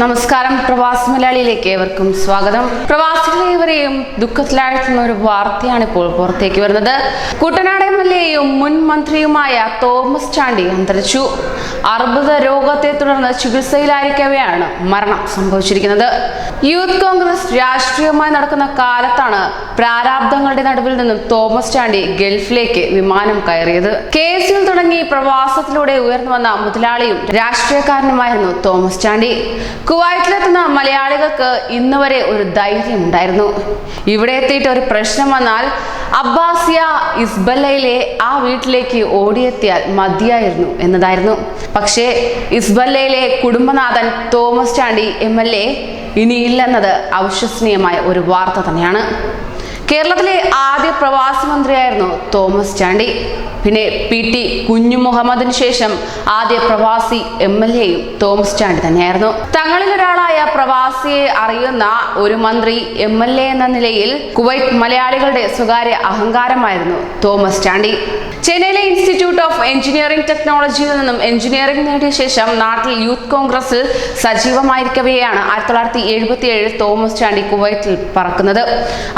നമസ്കാരം പ്രവാസി മലയാളിയിലേക്ക് ഏവർക്കും സ്വാഗതം. പ്രവാസികളെ ഇവരെയും ദുഃഖത്തിലാഴ്ത്തുന്ന ഒരു വാർത്തയാണ് ഇപ്പോൾ പുറത്തേക്ക് വരുന്നത്. കുട്ടനാട് എം എൽ എയും മുൻ മന്ത്രിയുമായ തോമസ് ചാണ്ടി അന്തരിച്ചു. അർബുദ രോഗത്തെ തുടർന്ന് ചികിത്സയിലായിരിക്കവെയാണ് മരണം സംഭവിച്ചിരിക്കുന്നത്. യൂത്ത് കോൺഗ്രസ് രാഷ്ട്രീയമായി നടക്കുന്ന കാലത്താണ് പ്രാരാബ്ദങ്ങളുടെ നടുവിൽ നിന്നും തോമസ് ചാണ്ടി ഗൾഫിലേക്ക് വിമാനം കയറിയത്. കേസിൽ തുടങ്ങി പ്രവാസത്തിലൂടെ ഉയർന്നു വന്ന മുതലാളിയും രാഷ്ട്രീയക്കാരനുമായിരുന്നു തോമസ് ചാണ്ടി. കുവൈറ്റിലെത്തുന്ന മലയാളികൾക്ക് ഇന്ന് വരെ ഒരു ധൈര്യം ഉണ്ടായിരുന്നു. ഇവിടെ എത്തിയിട്ട് ഒരു പ്രശ്നം വന്നാൽ അബ്ബാസിയ ഇസ്ബല്ലയിലെ ആ വീട്ടിലേക്ക് ഓടിയെത്തിയാൽ മതിയായിരുന്നു എന്നതായിരുന്നു. പക്ഷേ ഇസ്ബല്ലയിലെ കുടുംബനാഥൻ Thomas Chandy M L A ഇനിയില്ലെന്നത് അവിശ്വസനീയമായ ഒരു വാർത്ത തന്നെയാണ്. കേരളത്തിലെ ആദ്യ പ്രവാസി മന്ത്രിയായിരുന്നു തോമസ് ചാണ്ടി. പിന്നെ പി ടി കുഞ്ഞു മുഹമ്മദിന് ശേഷം ആദ്യ പ്രവാസി എം എൽ എയും തോമസ് ചാണ്ടി തന്നെയായിരുന്നു. തങ്ങളിൽ ഒരാളായ പ്രവാസിയെ അറിയുന്ന ഒരു മന്ത്രി എം എൽ എ എന്ന നിലയിൽ കുവൈറ്റ് മലയാളികളുടെ സ്വകാര്യ അഹങ്കാരമായിരുന്നു തോമസ് ചാണ്ടി. ചെന്നൈയിലെ ഇൻസ്റ്റിറ്റ്യൂട്ട് ഓഫ് എഞ്ചിനീയറിംഗ് ടെക്നോളജിയിൽ നിന്നും എഞ്ചിനീയറിംഗ് നേടിയ ശേഷം നാട്ടിൽ യൂത്ത് കോൺഗ്രസിൽ സജീവമായിരിക്കവെയാണ് ആയിരത്തി തൊള്ളായിരത്തി എഴുപത്തി ഏഴിൽ തോമസ് ചാണ്ടി കുവൈറ്റിൽ പറക്കുന്നത്.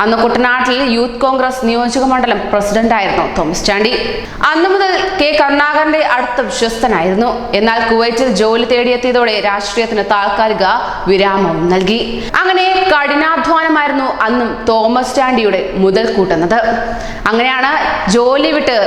അന്ന് കുട്ടനാട്ടിൽ യൂത്ത് കോൺഗ്രസ് നിയോജക മണ്ഡലം പ്രസിഡന്റായിരുന്നു തോമസ് ചാണ്ടി. അന്നു മുതൽ കെ കരുണാകരന്റെ അടുത്ത വിശ്വസ്തനായിരുന്നു. എന്നാൽ കുവൈറ്റിൽ ജോലി തേടിയെത്തിയതോടെ രാഷ്ട്രീയത്തിന് താൽക്കാലിക വിരാമം നൽകി. അങ്ങനെ കഠിനാധ്വാനമായിരുന്നു അന്നും തോമസ് ചാണ്ടിയുടെ മുതൽ കൂട്ടുന്നത് അങ്ങനെയാണ് ജോലി വിട്ട്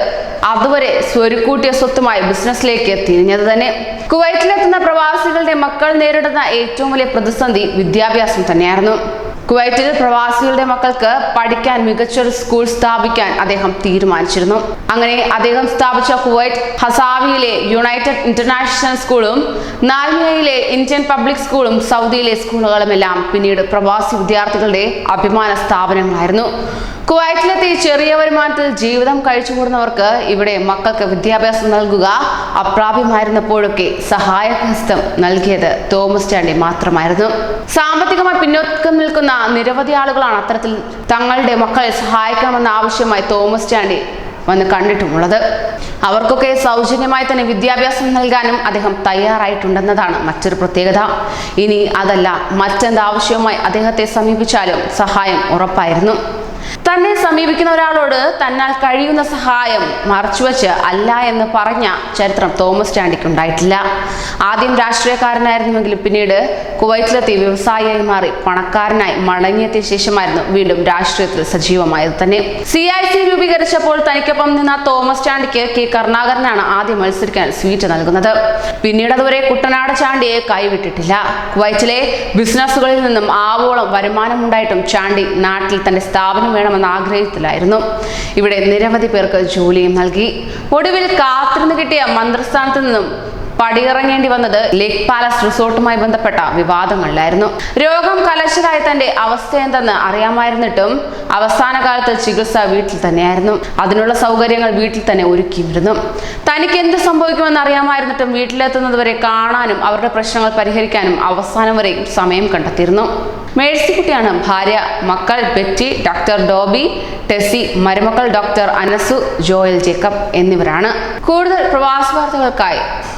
അതുവരെ സ്വരുക്കൂട്ടിയ സ്വത്തുമായി ബിസിനസ്സിലേക്ക് തിരിഞ്ഞത് തന്നെ. കുവൈറ്റിലെത്തുന്ന പ്രവാസികളുടെ മക്കൾ നേരിടുന്ന ഏറ്റവും വലിയ പ്രതിസന്ധി വിദ്യാഭ്യാസം തന്നെയായിരുന്നു. കുവൈറ്റിൽ പ്രവാസികളുടെ മക്കൾക്ക് പഠിക്കാൻ മികച്ചൊരു സ്കൂൾ സ്ഥാപിക്കാൻ അദ്ദേഹം തീരുമാനിച്ചിരുന്നു. അങ്ങനെ അദ്ദേഹം സ്ഥാപിച്ച കുവൈറ്റ് ഹസാവിയിലെ യുണൈറ്റഡ് ഇന്റർനാഷണൽ സ്കൂളും നാൽമിയയിലെ ഇന്ത്യൻ പബ്ലിക് സ്കൂളും സൗദിയിലെ സ്കൂളുകളുമെല്ലാം പിന്നീട് പ്രവാസി വിദ്യാർത്ഥികളുടെ അഭിമാന സ്ഥാപനങ്ങളായിരുന്നു. കുവൈറ്റിലെത്തി ചെറിയ വരുമാനത്തിൽ ജീവിതം കഴിച്ചുകൂടുന്നവർക്ക് ഇവിടെ മക്കൾക്ക് വിദ്യാഭ്യാസം നൽകുക അപ്രാപ്യമായിരുന്നപ്പോഴൊക്കെ സഹായഹസ്തം നൽകിയത് തോമസ് ചാണ്ടി മാത്രമായിരുന്നു. സാമ്പത്തികമായി പിന്നോക്കം നിൽക്കുന്ന നിരവധി ആളുകളാണ് അത്തരത്തിൽ തങ്ങളുടെ മക്കളെ സഹായിക്കണമെന്ന ആവശ്യമായി തോമസ് ചാണ്ടി വന്ന് കണ്ടിട്ടുമുള്ളത്. അവർക്കൊക്കെ സൗജന്യമായി തന്നെ വിദ്യാഭ്യാസം നൽകാനും അദ്ദേഹം തയ്യാറായിട്ടുണ്ടെന്നതാണ് മറ്റൊരു പ്രത്യേകത. ഇനി അതല്ല മറ്റെന്താവശ്യവുമായി അദ്ദേഹത്തെ സമീപിച്ചാലും സഹായം ഉറപ്പായിരുന്നു. തന്നെ സമീപിക്കുന്ന ഒരാളോട് തന്നാൽ കഴിയുന്ന സഹായം മറച്ചുവെച്ച് അല്ല എന്ന് പറഞ്ഞ ചരിത്രം തോമസ് ചാണ്ടിക്ക് ഉണ്ടായിട്ടില്ല. ആദ്യം രാഷ്ട്രീയക്കാരനായിരുന്നുവെങ്കിലും പിന്നീട് കുവൈറ്റിലെത്തി വ്യവസായിയായി മാറി പണക്കാരനായി മടങ്ങിയെത്തിയ ശേഷമായിരുന്നു വീണ്ടും രാഷ്ട്രീയത്തിൽ സജീവമായത് തന്നെ. സി ഐ സി രൂപീകരിച്ചപ്പോൾ തനിക്കൊപ്പം നിന്ന തോമസ് ചാണ്ടിക്ക് കെ കരുണാകരനാണ് ആദ്യം മത്സരിക്കാൻ സ്വീറ്റ് നൽകുന്നത്. പിന്നീട് അതുവരെ കുട്ടനാട് ചാണ്ടിയെ കൈവിട്ടിട്ടില്ല. കുവൈറ്റിലെ ബിസിനസ്സുകളിൽ നിന്നും ആവോളം വരുമാനമുണ്ടായിട്ടും ചാണ്ടി നാട്ടിൽ തന്റെ സ്ഥാപനം വേണമെന്ന ആഗ്രഹത്തിലായിരുന്നു. ഇവിടെ നിരവധി പേർക്ക് ജോലിയും നൽകി. ഒടുവിൽ കാത്തിരുന്ന് കിട്ടിയ മന്ത്രിസ്ഥാനത്ത് നിന്നും പടിയിറങ്ങേണ്ടി വന്നത് ലേക്ക് പാലസ് റിസോർട്ടുമായി ബന്ധപ്പെട്ട വിവാദങ്ങളിലായിരുന്നു. രോഗം കലശലായ തന്റെ അവസ്ഥ എന്തെന്ന് അറിയാമായിരുന്നിട്ടും അവസാന കാലത്ത് ചികിത്സ വീട്ടിൽ തന്നെയായിരുന്നു. അതിനുള്ള സൗകര്യങ്ങൾ വീട്ടിൽ തന്നെ ഒരുക്കിയിരുന്നു. തനിക്ക് എന്ത് സംഭവിക്കുമെന്ന് അറിയാമായിരുന്നിട്ടും വീട്ടിലെത്തുന്നതുവരെ കാണാനും അവരുടെ പ്രശ്നങ്ങൾ പരിഹരിക്കാനും അവസാനം വരെയും സമയം കണ്ടെത്തിയിരുന്നു. മേഴ്സിക്കുട്ടിയാണ് ഭാര്യ മക്കൾ ബെറ്റി ഡോക്ടർ ഡോബി ടെസി മരുമക്കൾ ഡോക്ടർ അനസു ജോയൽ ജേക്കബ് എന്നിവരാണ്. കൂടുതൽ പ്രവാസ വാർത്തകൾക്കായി